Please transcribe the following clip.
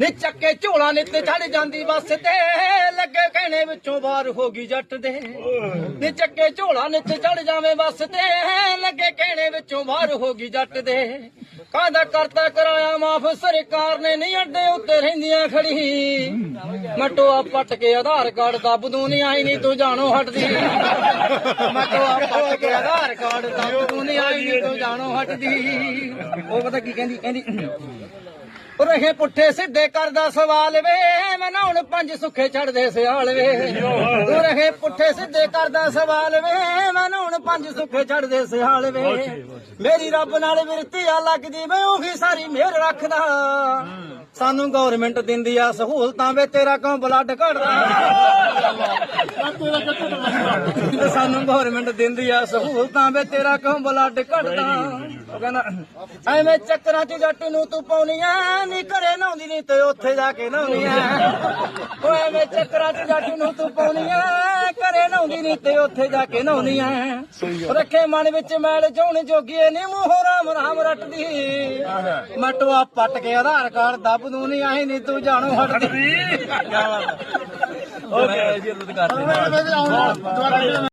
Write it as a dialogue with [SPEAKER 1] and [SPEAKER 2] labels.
[SPEAKER 1] ਨੀ ਚੱਕੇ ਝੋਲਾ ਨਿੱਤ ਚੜ ਜਾਂਦੀ ਬੱਸ ਤੇ। ਲੱਗੇ ਕਹਿਣੇ ਵਿੱਚੋਂ ਬਾਹਰ ਹੋ ਗਈ ਜੱਟ ਦੇ। ਨੀ ਚੱਕੇ ਝੋਲਾ ਨਿੱਤ ਚੜ ਜਾਵੇਂ ਬੱਸ ਤੇ। ਲੱਗੇ ਕਹਿਣੇ ਵਿੱਚੋਂ ਬਾਹਰ ਹੋ ਗਈ ਜੱਟ ਦੇ। ਕਾਹਦਾ ਕਰਤਾ ਕਰਾਇਆ ਮਾਫ? ਸਰਕਾਰ ਨੇ ਨਹੀਂ ਅੱਡੇ ਉੱਤੇ ਰਹਿੰਦੀਆਂ ਖੜੀ। ਮਟੋਆ ਪੱਟ ਕੇ ਆਧਾਰ ਕਾਰਡ ਦੱਬ ਦੂੰ ਨਹੀਂ ਆਈ ਨਹੀਂ ਤੂੰ ਜਾਣੋ ਹਟਦੀ। ਮਟੋਆ ਪੱਟ ਕੇ ਆਧਾਰ ਕਾਰਡ ਦੱਬ ਦੂੰ ਨਹੀਂ ਆਈ ਨਹੀਂ ਤੂੰ ਜਾਣੋ ਹਟਦੀ। ਉਹ ਪਤਾ ਕੀ ਕਹਿੰਦੀ? ਕਹਿੰਦੀ ਰਹੇ ਪੁੱਠੇ ਸਿੱਧੇ ਕਰਦਾ ਸਵਾਲ ਵੇ ਮੈਂ ਨਾ ਹੁਣ ਪੰਜ ਸੁੱਖੇ ਛੱਡਦੇ ਸਿਆਲ ਵੇ। ਉਹ ਰਹੇ ਪੁੱਠੇ ਸਿੱਧੇ ਕਰਦਾ ਸਵਾਲ ਵੇ ਮੈਂ ਨਾ ਹੁਣ ਪੰਜ ਸੁੱਖੇ ਛੱਡਦੇ ਸਿਆਲ ਵੇ। ਮੇਰੀ ਰੱਬ ਨਾਲ ਵਿਰਤੀ ਆ ਲੱਗਦੀ ਮੈਂ ਉਹੀ ਸਾਰੀ ਮਿਹਰ ਰੱਖਦਾ। ਸਾਨੂੰ ਗਵਰਨਮੈਂਟ ਦਿੰਦੀ ਆ ਸਹੂਲਤਾਂ ਵੇ ਤੇਰਾ ਕਿਉਂ ਬਲੱਡ ਘਟਦਾ? ਸਾਨੂੰ ਗਵਰਨਮੈਂਟ ਦਿੰਦੀ ਆ ਸਹੂਲਤਾਂ ਵੇ ਤੇਰਾ ਕਿਉਂ ਬਲੱਡ ਘਟਦਾ? ਉਹ ਕਹਿੰਦਾ, ਐਵੇਂ ਚੱਕਰਾਂ 'ਚ ਜੱਟ ਨੂੰ ਤੂੰ ਪਾਉਣੀ ਪਾਉਣੀਆਂ ਨਹੀਂ ਘਰੇ ਨਹਾਉਂਦੀ ਨਹੀਂ ਤੇ ਉੱਥੇ ਜਾ ਕੇ ਨਹਾਉਣੀਆਂ ਓਏ ਐਵੇਂ ਚੱਕਰਾਂ 'ਚ ਜੱਟ ਨੂੰ ਤੂੰ ਪਾਉਣੀ ਘਰੇ ਨਹਾਉਂਦੀ ਨਹੀਂ ਤੇ ਉੱਥੇ ਜਾ ਕੇ ਨਹਾਉਣੀਆਂ ਰੱਖੇ ਮਨ ਵਿੱਚ ਮੈਲ ਜੋਣ ਜੋਗੀਏ ਨੀ ਮੂੰਹੋਂ ਰਾਮ ਰਾਮ ਰੱਟਦੀ। ਮਟਵਾ ਪੱਟ ਕੇ ਆਧਾਰ ਕਾਰਡ ਦੱਬ ਦੂੰ ਨਹੀਂ ਆਈ ਨਹੀਂ ਤੂੰ ਜਾਣੋ ਹਟਦੀ।
[SPEAKER 2] ਓਕੇ। ਜੀ ਕਰ